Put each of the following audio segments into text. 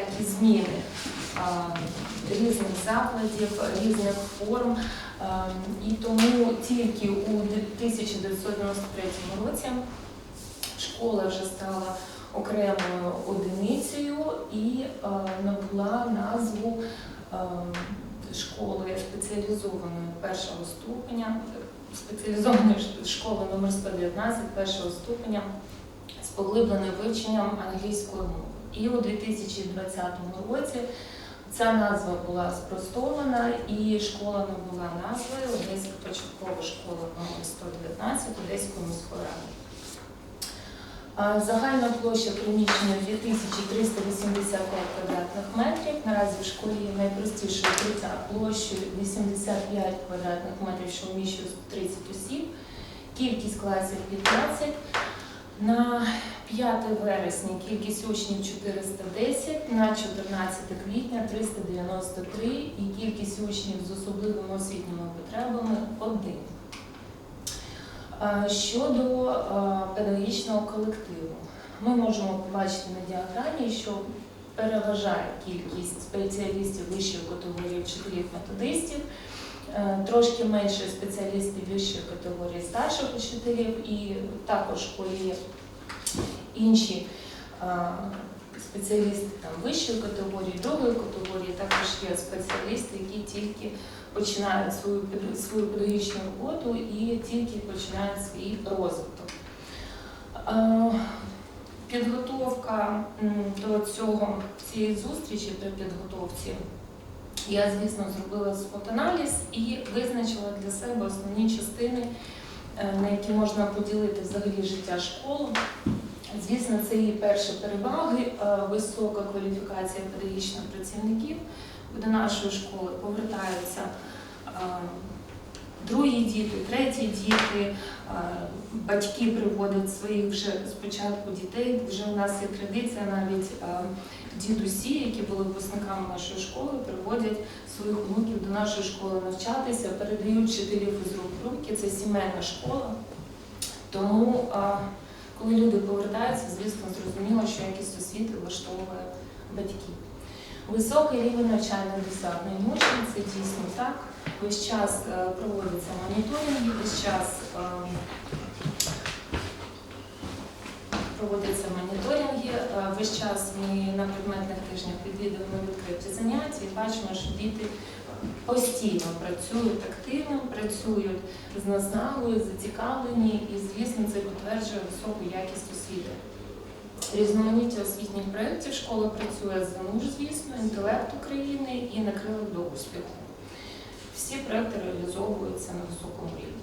всякі зміни різних закладів, різних форм. І тому тільки у 1993 році школа вже стала окремою одиницею і набула назву а, школою спеціалізованої першого ступеня, спеціалізованої школи номер 119 першого ступеня з поглибленим вивченням англійської мови. І у 2020 році ця назва була спростована і школа набула назви Одеська початкова школа номер 119 Одеської міської ради. Загальна площа приміщення 2385 квадратних метрів. Наразі в школі найпростіше укриття площею 85 квадратних метрів, що вміщує 30 осіб. Кількість класів 15. На 5 вересня кількість учнів 410, на 14 квітня 393 і кількість учнів з особливими освітніми потребами 1. Е, Щодо педагогічного колективу, ми можемо побачити на діаграмі, що переважає кількість спеціалістів вищої категорії вчителів-методистів, трошки менше спеціалістів вищої категорії старших учителів, і також є інші е, спеціалісти там, вищої категорії, другої категорії, також є спеціалісти, які тільки починають свою, свою педагогічну роботу і тільки починають свій розвиток. Е, Підготовка до цього цієї зустрічі при підготовці я, звісно, зробила спотаналіз і визначила для себе основні частини, е, на які можна поділити взагалі життя школи. Звісно, це її перші переваги, е, висока кваліфікація педагогічних працівників. До нашої школи повертаються е, другі діти, треті діти, е, батьки приводять своїх вже спочатку дітей. Вже у нас є традиція, навіть е, дідусі, які були випускниками нашої школи, приводять своїх внуків до нашої школи навчатися, передають вчителів із рук в руки. Це сімейна школа. Тому, е, коли люди повертаються, звісно, зрозуміло, що якість освіти влаштовує батьків. Високий рівень навчальних досягнень учнів, це дійсно так. Весь час е, проводяться моніторинги, весь час е, проводяться моніторинги, е, весь час ми на предметних тижнях відвідуємо відкриті заняття і бачимо, що діти постійно працюють активно, працюють з наснагою, зацікавлені, і, звісно, це підтверджує високу якість освіти. Різноманіття освітніх проєктів школа працює з НУЖ, звісно, інтелект України і накрилих до успіху. Всі проекти реалізовуються на високому рівні.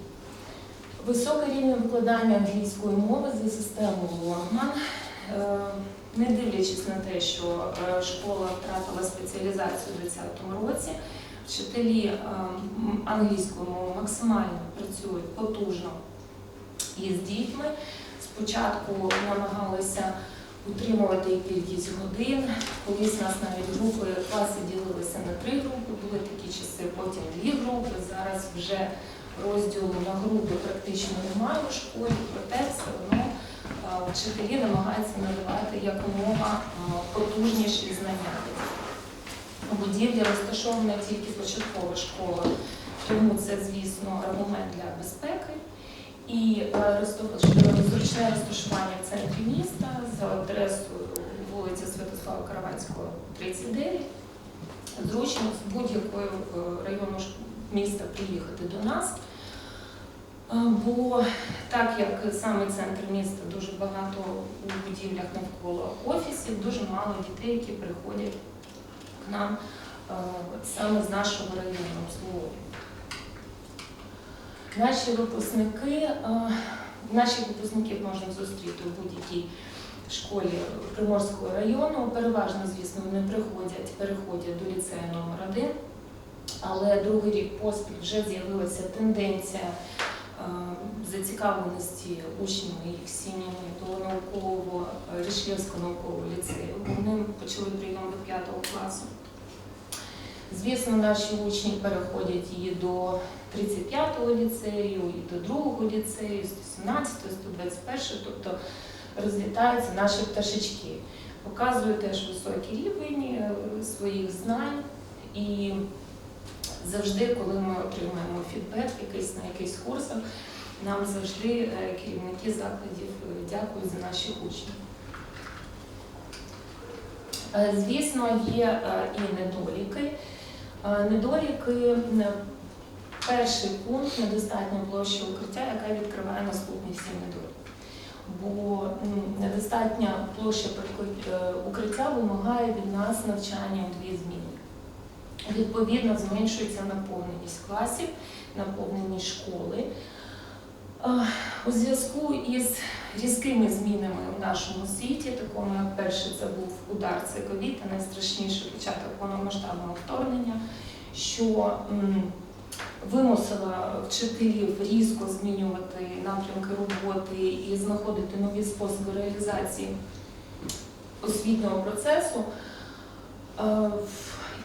Високий рівень викладання англійської мови за системою Лонгман. Е, Не дивлячись на те, що е, школа втратила спеціалізацію у 2020 році, вчителі е, англійської мови максимально працюють потужно із дітьми. Спочатку намагалися утримувати кількість годин. Колись у нас навіть групи класи ділилися на три групи, були такі часи, потім дві групи. Зараз вже розділу на групи практично немає у школі, проте все одно вчителі намагаються надавати якомога потужніші знання. У будівлі розташована тільки початкова школа, тому це, звісно, аргумент для безпеки. І е, зручне розташування в центрі міста за адресою вулиця Святослава Караванського, 39. Зручно з будь-якого е, району міста приїхати до нас. Е, Бо так як саме центр міста дуже багато у будівлях навколо офісів, дуже мало дітей, які приходять к нам е, саме з нашого району обслуговування. Наші випускники, е, наших випускників можна зустріти у будь-якій школі Приморського району. Переважно, звісно, вони приходять, переходять до ліцею номер 1 але другий рік поспіль вже з'явилася тенденція е, зацікавленості учнів і їх сім'ями до наукового е, Рішлівського наукового ліцею. Вони почали прийом до 5 класу. Звісно, наші учні переходять і до 35-го ліцею, і до 2-го ліцею, 117-го, 121-го, тобто розлітаються наші пташечки. Показує теж високий рівень своїх знань і завжди, коли ми отримаємо фідбек якийсь на якийсь курсах, нам завжди е, керівники закладів е, дякують за наших учнів. Е, Звісно, є е, і недоліки. Е, Недоліки е, перший пункт недостатня площа укриття, яка відкриває наступні всі недоліки. Бо недостатня площа е, укриття вимагає від нас навчання у дві зміни. Відповідно, зменшується наповненість класів, наповненість школи. Е, У зв'язку із різкими змінами в нашому світі, такому як перший це був удар, це ковід, а найстрашніший початок повномасштабного вторгнення, що вимусила вчителів різко змінювати напрямки роботи і знаходити нові способи реалізації освітнього процесу. Е,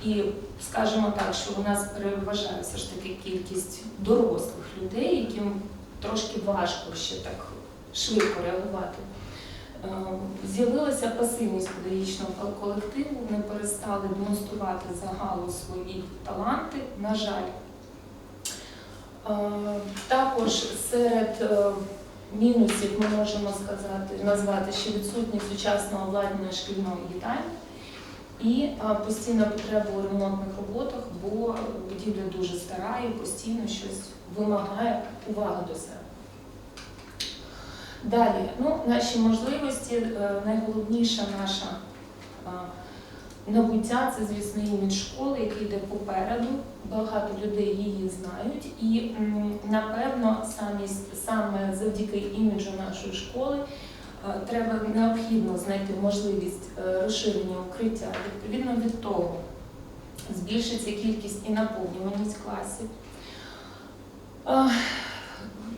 І скажімо так, що у нас переважає все ж таки кількість дорослих людей, яким трошки важко ще так швидко реагувати. Е, З'явилася пасивність педагогічного колективу, вони перестали демонструвати загалу свої таланти, на жаль. Е, Також серед е, мінусів ми можемо сказати, назвати ще відсутність сучасного обладнання шкільної їдальні і е, постійна потреба у ремонтних роботах, бо будівля дуже стара і постійно щось вимагає уваги до себе. Далі, ну, наші можливості, найголовніша наша набуття це, звісно, імідж школи, який йде попереду. Багато людей її знають, і напевно самі, саме завдяки іміджу нашої школи е, треба необхідно знайти можливість е, розширення укриття. Відповідно від того збільшиться кількість і наповнюваність класів. Е,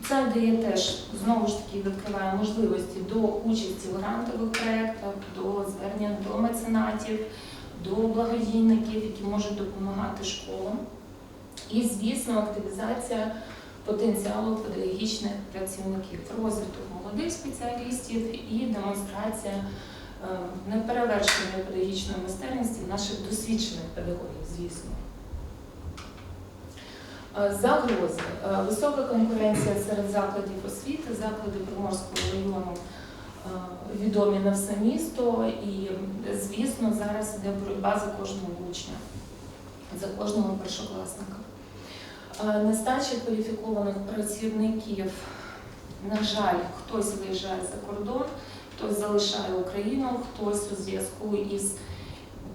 Це дає теж знову ж таки відкриває можливості до участі в грантових проєктах, до звернення до меценатів, до благодійників, які можуть допомагати школам. І, звісно, активізація потенціалу педагогічних працівників, розвиток молодих спеціалістів і демонстрація е, неперевершеної педагогічної майстерності наших досвідчених педагогів, звісно. Е, Загрози. Е, Висока конкуренція серед закладів освіти, заклади Приморського району відомі на все місто, і, звісно, зараз йде боротьба за кожного учня, за кожного першокласника. Е, Нестача кваліфікованих працівників. На жаль, хтось виїжджає за кордон, хтось залишає Україну, хтось у зв'язку із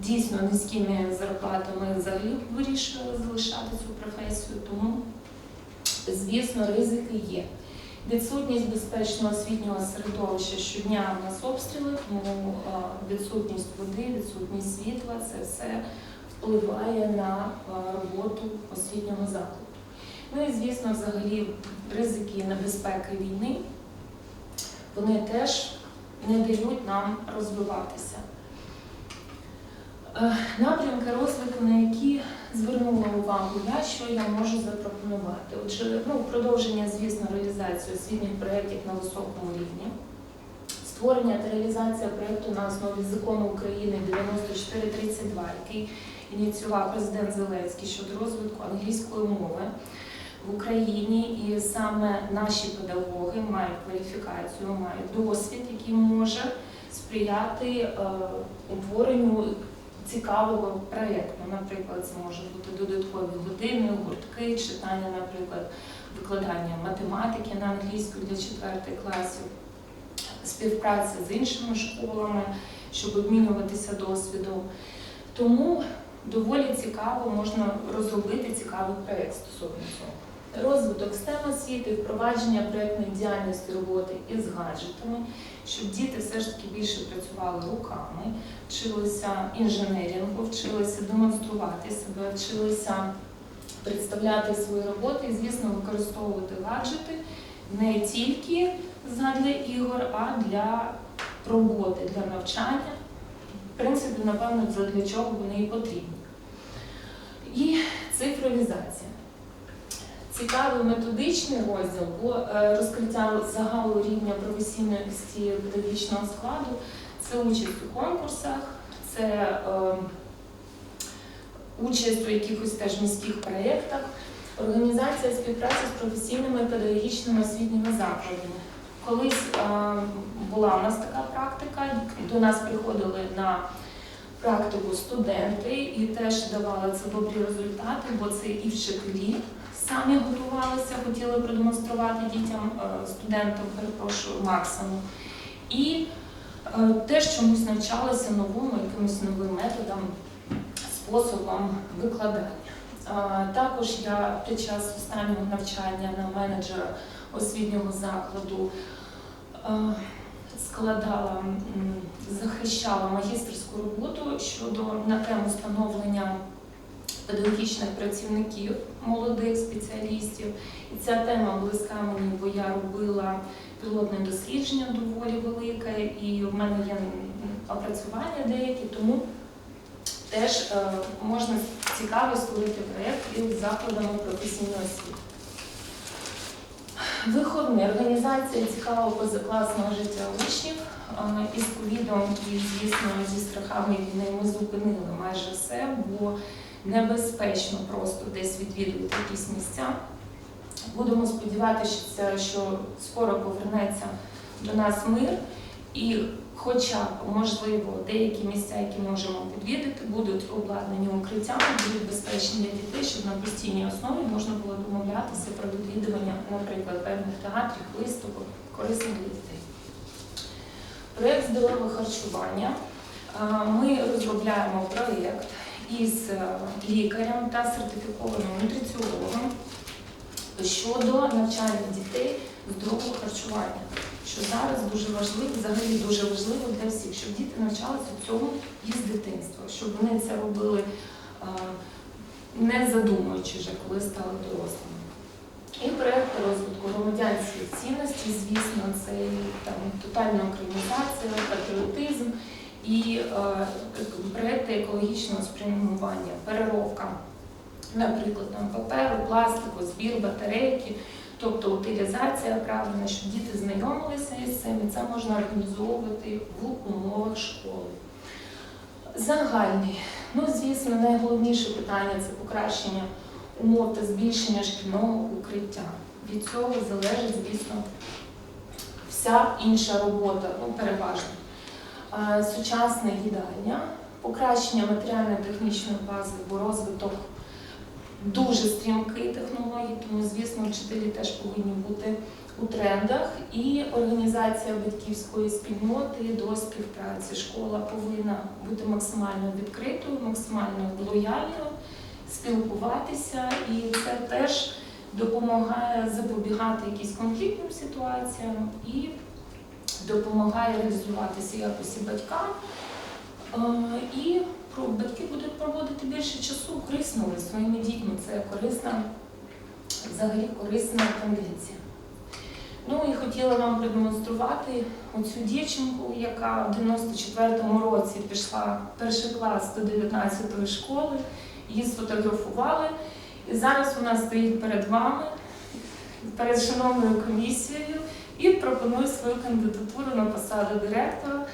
дійсно низькими зарплатами взагалі вирішує залишати цю професію. Тому, звісно, ризики є. Відсутність безпечного освітнього середовища щодня у нас обстріли, тому е, відсутність води, відсутність світла це все впливає на е, роботу освітнього закладу. Ну і звісно, взагалі ризики небезпеки війни вони теж не дають нам розвиватися. Е, Напрямки розвитку, на які звернула увагу я, що я можу запропонувати. Отже, ну, продовження, звісно, реалізації освітніх проєктів на високому рівні, створення та реалізація проєкту на основі закону України 9432, який ініціював президент Зеленський щодо розвитку англійської мови в Україні, і саме наші педагоги мають кваліфікацію, мають досвід, який може сприяти е, утворенню цікавого проєкту. Наприклад, це можуть бути додаткові години, гуртки, читання, наприклад, викладання математики на англійську для четвертих класів, співпраця з іншими школами, щоб обмінюватися досвідом. Тому доволі цікаво можна розробити цікавий проєкт стосовно цього. Розвиток STEM освіти, впровадження проєктної діяльності роботи із гаджетами, щоб діти все ж таки більше працювали руками, вчилися інженерінгу, вчилися демонструвати себе, вчилися представляти свої роботи і, звісно, використовувати гаджети не тільки задля ігор, а для роботи, для навчання. В принципі, напевно, для чого вони і потрібні. І цифровізація. Цікавий методичний розділ, бо е, розкриття загалу рівня професійності педагогічного складу це участь у конкурсах, це е, участь у якихось теж міських проєктах, організація співпраці з професійними педагогічними освітніми закладами. Колись е, була у нас така практика, до нас приходили на практику студенти і теж давали це добрі результати, бо це і вчителі самі готувалися, хотіли продемонструвати дітям, е, студентам, перепрошую, максимум. І е, теж чомусь навчалися новому, якимось новим методам, способам викладання. Е, Також я під час останнього навчання на менеджера освітнього закладу складала, захищала магістерську роботу щодо на тему встановлення педагогічних працівників, молодих спеціалістів. І ця тема близька мені, бо я робила пілотне дослідження доволі велике, і в мене є опрацювання деякі, тому теж е, можна цікаво створити проєкт із закладами професійної освіти. Виховні організація цікавого позакласного життя учнів. Із ковідом і, звісно, зі страхами війни ми зупинили майже все, бо небезпечно просто десь відвідувати якісь місця. Будемо сподіватися, що скоро повернеться до нас мир, і хоча можливо, деякі місця, які можемо відвідати, будуть обладнані укриттями, будуть безпечні для дітей, щоб на постійній основі можна було домовлятися про відвідування, наприклад, певних театрів, виступів, корисних для дітей. Проєкт здорове харчування. Ми розробляємо проєкт із е, лікарем та сертифікованим нутриціологом щодо навчання дітей здорового харчування, що зараз дуже важливо, взагалі дуже важливо для всіх, щоб діти навчалися цьому із дитинства, щоб вони це робили не задумуючи вже, коли стали дорослими. І проєкти розвитку громадянських цінностей, звісно, це там тотальна українізація, патріотизм і е, проєкти екологічного спрямування, переробка, наприклад, там паперу, пластику, збір батарейки, тобто утилізація правильна, щоб діти знайомилися із цим, і це можна організовувати в умовах школи. Загальний. Ну, звісно, найголовніше питання це покращення умов та збільшення шкільного укриття. Від цього залежить, звісно, вся інша робота, ну, переважно. Е, Сучасна їдальня, покращення матеріально-технічної бази, бо розвиток дуже стрімкий технологій, тому, звісно, вчителі теж повинні бути у трендах. І організація батьківської спільноти до співпраці. Школа повинна бути максимально відкритою, максимально лояльною, спілкуватися, і це теж допомагає запобігати якісь конфліктним ситуаціям і допомагає реалізуватися якось і батькам. Е, І батьки будуть проводити більше часу корисного зі своїми дітьми. Це корисна, взагалі корисна тенденція. Ну і хотіла вам продемонструвати оцю дівчинку, яка в 94-му році пішла в перший клас до 19-ї школи, її сфотографували. І зараз вона стоїть перед вами, перед шановною комісією і пропонує свою кандидатуру на посаду директора.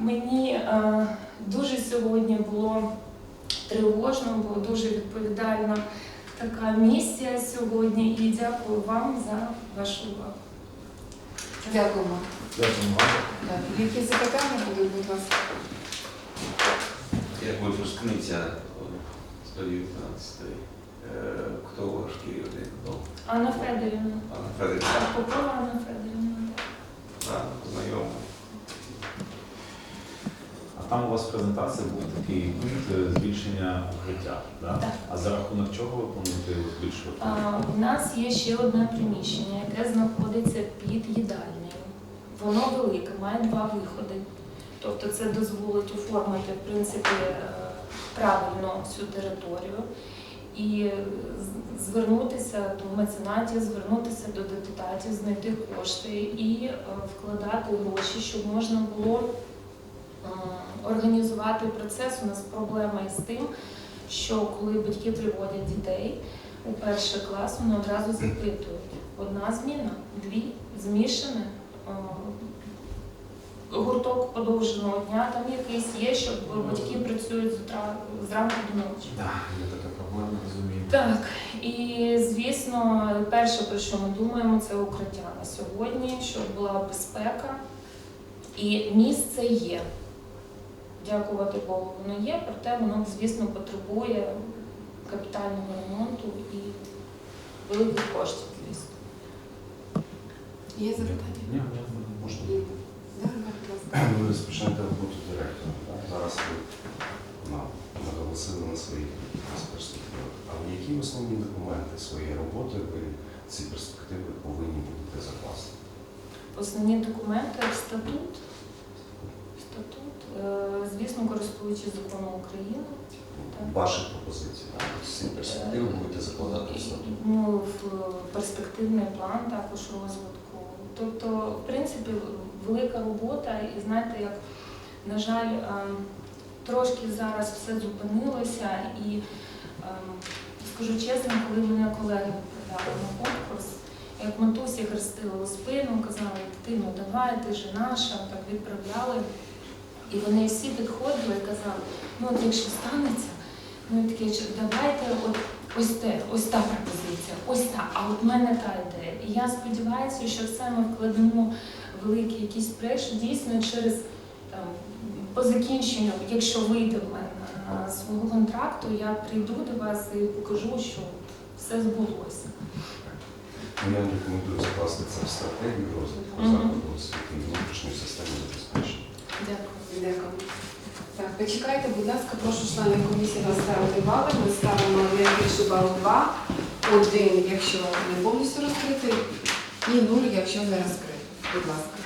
Мені е, дуже сьогодні було тривожно, бо дуже відповідальна така місія сьогодні. І дякую вам за вашу увагу. Дякуємо. Дякую вам. Так, Які запитання будуть, будь ласка? Як випускниця 119 е, хто ваш керівник? Ну, Анна Федорівна. Анна Федорівна, Попова Анна Федорівна. так, знайома. А там у вас презентація був такий пункт е, збільшення укриття. Да? Так. А за рахунок чого ви плануєте його збільшувати? А, У нас є ще одне приміщення, яке знаходиться під їдальнею. Воно велике, має два виходи. Тобто це дозволить оформити в принципі е, правильно всю територію і е, звернутися до меценатів, звернутися до депутатів, знайти кошти і вкладати гроші, щоб можна було організувати процес. У нас проблема із тим, що коли батьки приводять дітей у перший клас, вони одразу запитують: одна зміна, дві, змішане. Гурток подовженого дня, там якийсь є, щоб батьки працюють зранку до ночі. Так, є така проблема, розумію. Так, і звісно, перше, про що ми думаємо, це укриття на сьогодні, щоб була безпека. І місце є. Дякувати Богу, воно є, проте воно, звісно, потребує капітального ремонту і великих коштів, звісно. Є запитання? Ні, ні, Можна? Ви розпочнете роботу директора. Зараз ви наголосили на своїх перспективах. Але які основні документи своєї роботи ви ці перспективи повинні будете закласти? Основні документи статут. Е, звісно, користуючись законом України. Пропозиції. так? Ці перспективи будете закладати. Ну, в перспективний план також розвитку. Тобто, в принципі, велика робота, і знаєте, як, на жаль, ем, трошки зараз все зупинилося, і ем, скажу чесно, коли мене колеги відправляли на конкурс, як матусі хрестили у спину, казали, ти ну давай, ти ж наша, так відправляли. І вони всі підходили і казали, ну от якщо станеться, ну таке, що давайте от ось те, ось та пропозиція, ось та, а от в мене та ідея. І я сподіваюся, що все ми вкладемо великий якийсь проєкт, що дійсно через там, по закінченню, якщо вийде в мене на свого контракту, я прийду до вас і покажу, що все збулося. Я рекомендую закласти це в стратегію розвитку закладу освіти і внутрішньої системи забезпечення. Дякую. Дякую. Так, почекайте, будь ласка, прошу членів комісії розставити бали. Ми ставимо найбільший бал 2, 1, якщо не повністю розкритий, і 0, якщо не розкритий. Будь ласка.